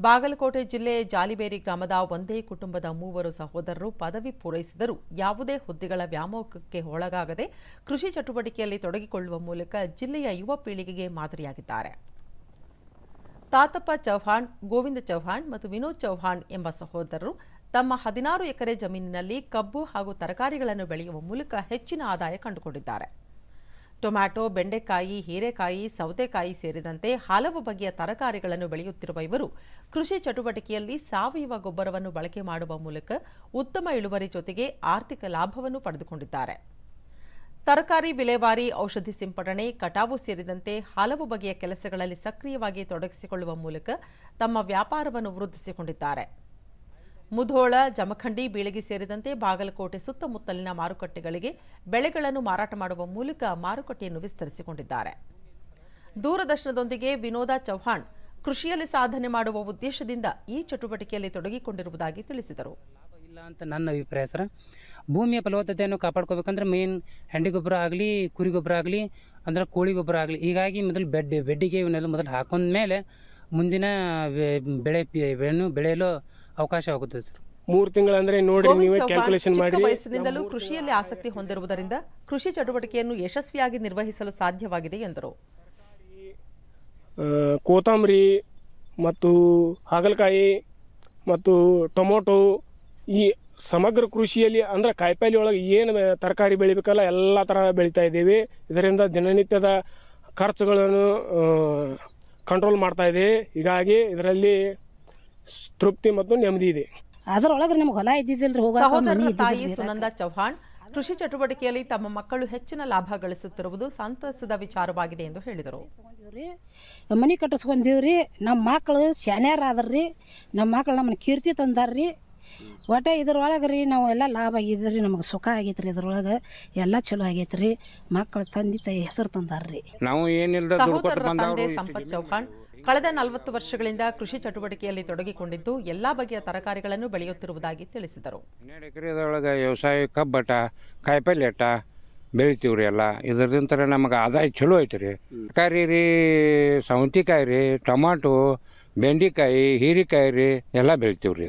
ಬಾಗಲಕೋಟೆ ಜಿಲ್ಲೆ ಜಾಲಿಬೇರಿ ಗ್ರಾಮದ ಒಂದೇ ಕುಟುಂಬದ ಮೂವರು ಸಹೋದರರು ಪದವಿ ಪೂರೈಸಿದರೂ ಯಾವುದೇ ಹುದ್ದೆಗಳ ವ್ಯಾಮೋಹಕ್ಕೆ ಒಳಗಾಗದೆ ಕೃಷಿ ಚಟುವಟಿಕೆಯಲ್ಲಿ ತೊಡಗಿಕೊಳ್ಳುವ ಮೂಲಕ ಜಿಲ್ಲೆಯ ಯುವ ಪೀಳಿಗೆಗೆ ಮಾದರಿಯಾಗಿದ್ದಾರೆ. ತಾತಪ್ಪ ಚೌಹಾಣ್ ಗೋವಿಂದ ಚೌಹಾಣ್ ಮತ್ತು ವಿನೋದ್ ಚೌಹಾಣ್ ಎಂಬ ಸಹೋದರರು ತಮ್ಮ ಹದಿನಾರು ಎಕರೆ ಜಮೀನಿನಲ್ಲಿ ಕಬ್ಬು ಹಾಗೂ ತರಕಾರಿಗಳನ್ನು ಬೆಳೆಯುವ ಮೂಲಕ ಹೆಚ್ಚಿನ ಆದಾಯ ಕಂಡುಕೊಂಡಿದ್ದಾರೆ. ಟೊಮ್ಯಾಟೊ ಬೆಂಡೆಕಾಯಿ, ಹೀರೆಕಾಯಿ, ಸೌತೆಕಾಯಿ ಸೇರಿದಂತೆ ಹಲವು ಬಗೆಯ ತರಕಾರಿಗಳನ್ನು ಬೆಳೆಯುತ್ತಿರುವ ಇವರು ಕೃಷಿ ಚಟುವಟಿಕೆಯಲ್ಲಿ ಸಾವಯವ ಗೊಬ್ಬರವನ್ನು ಬಳಕೆ ಮಾಡುವ ಮೂಲಕ ಉತ್ತಮ ಇಳುವರಿ ಜೊತೆಗೆ ಆರ್ಥಿಕ ಲಾಭವನ್ನು ಪಡೆದುಕೊಂಡಿದ್ದಾರೆ. ತರಕಾರಿ ವಿಲೇವಾರಿ, ಔಷಧಿ ಸಿಂಪಡಣೆ, ಕಟಾವು ಸೇರಿದಂತೆ ಹಲವು ಬಗೆಯ ಕೆಲಸಗಳಲ್ಲಿ ಸಕ್ರಿಯವಾಗಿ ತೊಡಗಿಸಿಕೊಳ್ಳುವ ಮೂಲಕ ತಮ್ಮ ವ್ಯಾಪಾರವನ್ನು ವೃದ್ಧಿಸಿಕೊಂಡಿದ್ದಾರೆ. ಮುಧೋಳ, ಜಮಖಂಡಿ, ಬೀಳಗಿ ಸೇರಿದಂತೆ ಬಾಗಲಕೋಟೆ ಸುತ್ತಮುತ್ತಲಿನ ಮಾರುಕಟ್ಟೆಗಳಿಗೆ ಬೆಳೆಗಳನ್ನು ಮಾರಾಟ ಮಾಡುವ ಮೂಲಕ ಮಾರುಕಟ್ಟೆಯನ್ನು ವಿಸ್ತರಿಸಿಕೊಂಡಿದ್ದಾರೆ. ದೂರದರ್ಶನದೊಂದಿಗೆ ವಿನೋದ ಚೌಹಾಣ್ ಕೃಷಿಯಲ್ಲಿ ಸಾಧನೆ ಮಾಡುವ ಉದ್ದೇಶದಿಂದ ಈ ಚಟುವಟಿಕೆಯಲ್ಲಿ ತೊಡಗಿಕೊಂಡಿರುವುದಾಗಿ ತಿಳಿಸಿದರು. ಇಲ್ಲ ಅಂತ ನನ್ನ ಅಭಿಪ್ರಾಯ ಸರ್. ಭೂಮಿಯ ಫಲವತ್ತತೆಯನ್ನು ಕಾಪಾಡ್ಕೋಬೇಕಂದ್ರೆ ಮೇನ್ ಹೆಂಡಿ ಗೊಬ್ಬರ ಆಗಲಿ, ಕುರಿ ಗೊಬ್ಬರ ಆಗಲಿ, ಅಂದ್ರೆ ಕೋಳಿ ಗೊಬ್ಬರ ಆಗಲಿ, ಹೀಗಾಗಿ ಮೊದಲು ಬೆಡ್, ಬೆಡ್ಡಿಗೆ ಇವನ್ನೆಲ್ಲ ಮೊದಲು ಹಾಕೊಂಡ್ಮೇಲೆ ಮುಂದಿನ ಬೆಳೆ ಬೆಳೆಯಲು ಅವಕಾಶವಾಗುತ್ತದೆ ಸರ್. ಮೂರು ತಿಂಗಳಂದ್ರೆ ನೋಡಿ ನೀವೇ ಕ್ಯಾಲ್ಕುಲೇಷನ್ ಚಿಕ್ಕ ಮಾಡಿ. ವಯಸ್ಸಿನಿಂದಲೂ ಕೃಷಿಯಲ್ಲಿ ಆಸಕ್ತಿ ಹೊಂದಿರುವುದರಿಂದ ಕೃಷಿ ಚಟುವಟಿಕೆಯನ್ನು ಯಶಸ್ವಿಯಾಗಿ ನಿರ್ವಹಿಸಲು ಸಾಧ್ಯವಾಗಿದೆ ಎಂದರು. ಕೋತಂಬರಿ ಕೊತ್ತಂಬರಿ ಮತ್ತು ಹಾಗಲಕಾಯಿ ಮತ್ತು ಟೊಮೊಟೊ ಈ ಸಮಗ್ರ ಕೃಷಿಯಲ್ಲಿ ಅಂದ್ರೆ ಕಾಯಿಪಲ್ಲೆ ಒಳಗೆ ಏನು ತರಕಾರಿ ಬೆಳಿಬೇಕಲ್ಲ ಎಲ್ಲ ಥರ ಬೆಳೀತಾ ಇದ್ದೀವಿ. ಇದರಿಂದ ದಿನನಿತ್ಯದ ಖರ್ಚುಗಳನ್ನು ಕಂಟ್ರೋಲ್ ಮಾಡ್ತಾ ಇದೆ ಹೀಗಾಗಿ ಇದರಲ್ಲಿ ತೃಪ್ತಿ ಮತ್ತು ನೆಮ್ಮದಿ ಇದೆ. ಅದರೊಳಗೆ ನಮ್ಗೆ ಹೊಲ ಇದ್ದಿದ್ದಿಲ್ರಿ ಹೋಗ ಸಹೋದರರ ತಾಯಿ ಸುನಂದಾ ಚೌಹಾಣ್ ಕೃಷಿ ಚಟುವಟಿಕೆಯಲ್ಲಿ ತಮ್ಮ ಮಕ್ಕಳು ಹೆಚ್ಚಿನ ಲಾಭ ಗಳಿಸುತ್ತಿರುವುದು ಸಂತಸದ ವಿಚಾರವಾಗಿದೆ ಎಂದು ಹೇಳಿದರು. ಮನೆ ಕಟ್ಟಿಸ್ಕೊಂಡಿವ್ರಿ ನಮ್ಮ ಮಕ್ಕಳು ಶಾನ್ಯಾರ ಆದ್ರಿ ನಮ್ಮ ಮಕ್ಕಳು ನಮ್ಮನ್ನ ಕೀರ್ತಿ ತಂದಾರ್ರಿ. ಒಟ್ಟು ಇದ್ರೊಳಗೆ ರೀ ನಾವು ಎಲ್ಲ ಲಾಭ ಆಗಿದ್ರಿ ನಮಗೆ ಸುಖ ಆಗೈತ್ರಿ ಇದ್ರೊಳಗೆ ಎಲ್ಲ ಚಲೋ ಆಗೈತ್ರಿ. ಮಕ್ಕಳು ತಂದೆ ತಾಯಿ ಹೆಸರು ತಂದಾರ್ರಿ. ನಾವು ಏನಿಲ್ಲ ತಂದೆ ಸಂಪತ್ ಚೌಹಾಣ್ ಕಳೆದ ನಲವತ್ತು ವರ್ಷಗಳಿಂದ ಕೃಷಿ ಚಟುವಟಿಕೆಯಲ್ಲಿ ತೊಡಗಿಕೊಂಡಿದ್ದು ಎಲ್ಲಾ ಬಗೆಯ ತರಕಾರಿಗಳನ್ನು ಬೆಳೆಯುತ್ತಿರುವುದಾಗಿ ತಿಳಿಸಿದರು. ಹನ್ನೆರಡು ಎಕರೆದೊಳಗೆ ವ್ಯವಸಾಯ ಕಬ್ಬಟ ಕಾಯಿಪಲ್ಲೆ ಅಟ್ಟ ಬೆಳಿತೀವ್ರಿ ಎಲ್ಲ. ಇದರಿಂದ ನಮಗೆ ಆದಾಯ ಚಲೋ ಐತೆ ರೀ ತರಕಾರಿ ರೀ ಸೌಂತಿಕಾಯಿ ರೀ ಟೊಮಾಟೊ ಬೆಂಡೆಕಾಯಿ ಹೀರೆಕಾಯಿ ರೀ ಎಲ್ಲ ಬೆಳಿತೀವ್ರಿ.